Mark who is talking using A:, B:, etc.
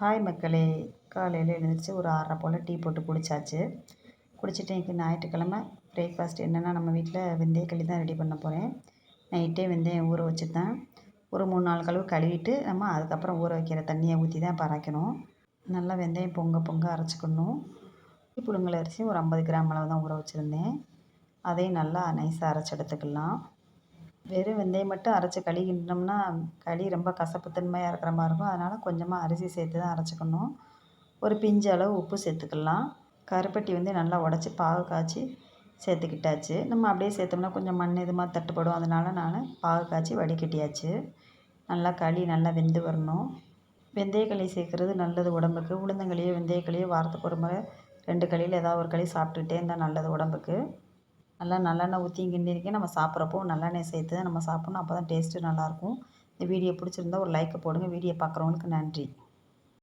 A: Hi மக்களே. காலையில் எழுந்திரிச்சு ஒரு ஆறரை போல் டீ போட்டு குடித்தாச்சு குடிச்சிட்டு இன்றைக்கி ஞாயிற்றுக்கிழமை பிரேக்ஃபாஸ்ட் என்னென்னா நம்ம வீட்டில் வெந்தயக்களி தான் ரெடி பண்ண போகிறேன் நைட்டே வெந்தயம் ஊற வச்சுருந்தேன் ஒரு மூணு நாலு கழுவு கழுவிட்டு நம்ம அதுக்கப்புறம் ஊற வைக்கிற தண்ணியை ஊற்றி தான் பறைக்கணும். நல்லா வெந்தயம் பொங்க பொங்க அரைச்சிக்கணும். புழுங்கல் அரிசி ஒரு ஐம்பது கிராம் அளவு தான் ஊற வச்சுருந்தேன். அதையும் நல்லா நைஸாக அரைச்சி எடுத்துக்கலாம். வெறும் வெந்தயம் மட்டும் அரைச்சி களி கிண்டினோம்னா களி ரொம்ப கசப்பு தன்மையாக இருக்கிற மாதிரி இருக்கும். அதனால் கொஞ்சமாக அரிசி சேர்த்து தான் அரைச்சிக்கணும். ஒரு பிஞ்சு அளவு உப்பு சேர்த்துக்கலாம். கருப்பட்டி வந்து நல்லா உடச்சி பாகு காய்ச்சி சேர்த்துக்கிட்டாச்சு. நம்ம அப்படியே சேர்த்தோம்னா கொஞ்சம் மண் இது மாதிரி தட்டுப்படும். அதனால் நான் பாகு காய்ச்சி வடிகட்டியாச்சு. நல்லா களி நல்லா வெந்து வரணும். வெந்தயக்களி சேர்க்குறது நல்லது உடம்புக்கு. உளுந்தங்களியோ வெந்தயக்களியோ வாரத்துக்கு ஒரு முறை ரெண்டு களியில் ஏதாவது ஒரு களி சாப்பிட்டுக்கிட்டே இருந்தால் நல்லது உடம்புக்கு. நல்லா நல்லெண்ணெய் ஊற்றி கிண்டிருக்கேன் நம்ம சாப்பிட்றப்போ நல்லெண்ணெய் சேர்த்து தான் நம்ம சாப்பிட்ணும். அப்போ தான் டேஸ்ட்டு நல்லாயிருக்கும் இந்த வீடியோ பிடிச்சிருந்தா ஒரு லைக்கை போடுங்க. வீடியோ பார்க்குறவங்களுக்கு நன்றி.